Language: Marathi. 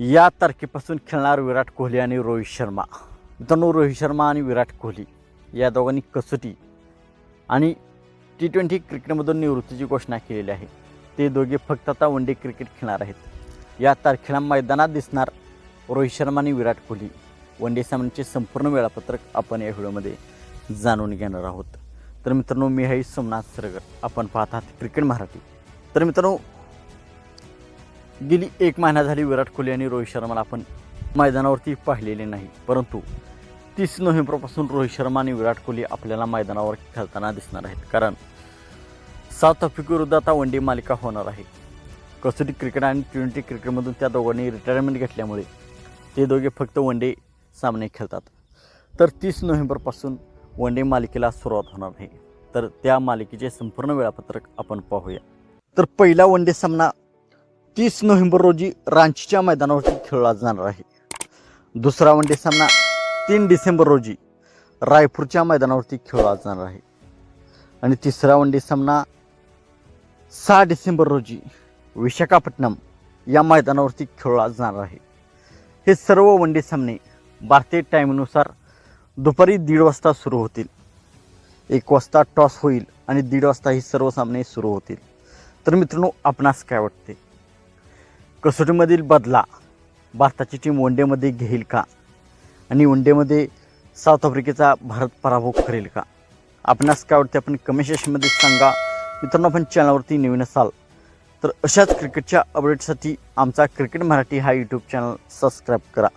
या तारखेपासून खेळणार विराट कोहली आणि रोहित शर्मा. मित्रांनो रोहित शर्मा आणि विराट कोहली या दोघांनी कसोटी आणि टी ट्वेंटी क्रिकेटमधून निवृत्तीची घोषणा केलेली आहे. ते दोघे फक्त आता वन डे क्रिकेट खेळणार आहेत. या तारखेला मैदानात दिसणार रोहित शर्मा आणि विराट कोहली. वन डे सामन्याचे संपूर्ण वेळापत्रक आपण या व्हिडिओमध्ये जाणून घेणार आहोत. तर मित्रांनो मी आहे सोमनाथ सरगर. आपण पाहत आहात क्रिकेट मराठी. तर मित्रांनो गेली एक महिना झाली विराट कोहली आणि रोहित शर्माला आपण मैदानावरती पाहिलेले नाही. परंतु तीस नोव्हेंबरपासून रोहित शर्मा आणि विराट कोहली आपल्याला मैदानावर खेळताना दिसणार आहेत. कारण साऊथ आफ्रिकेविरुद्ध आता वन डे मालिका होणार आहे. कसोटी क्रिकेट आणि टी ट्वेंटी क्रिकेटमधून त्या दोघांनी रिटायरमेंट घेतल्यामुळे ते दोघे फक्त वन डे सामने खेळतात. तर तीस नोव्हेंबरपासून वन डे मालिकेला सुरुवात होणार आहे. तर त्या मालिकेचे संपूर्ण वेळापत्रक आपण पाहूया. तर पहिला वन डे सामना तीस नोव्हेंबर रोजी रांचीच्या मैदानावरती खेळला जाणार आहे. दुसरा वन डे सामना तीन डिसेंबर रोजी रायपूरच्या मैदानावरती खेळला जाणार आहे. आणि तिसरा वन डे सामना सहा डिसेंबर रोजी विशाखापट्टणम या मैदानावरती खेळला जाणार आहे. हे सर्व वन डे सामने भारतीय टाईमनुसार दुपारी दीड वाजता सुरू होतील. एक वाजता टॉस होईल आणि दीड वाजता हे सर्व सामने सुरू होतील. तर मित्रांनो आपणास काय वाटते? कसोटीमधील बदला भारताची टीम वन डेमध्ये घेईल का? आणि वन डेमध्ये साऊथ आफ्रिकेचा भारत पराभव करेल का? आपणास काय वाटते आपण कमेंट सेशनमध्ये सांगा. मित्रांनो आपण चॅनलवरती नवीन असाल तर अशाच क्रिकेटच्या अपडेटसाठी आमचा क्रिकेट मराठी हा यूट्यूब चॅनल सबस्क्राईब करा.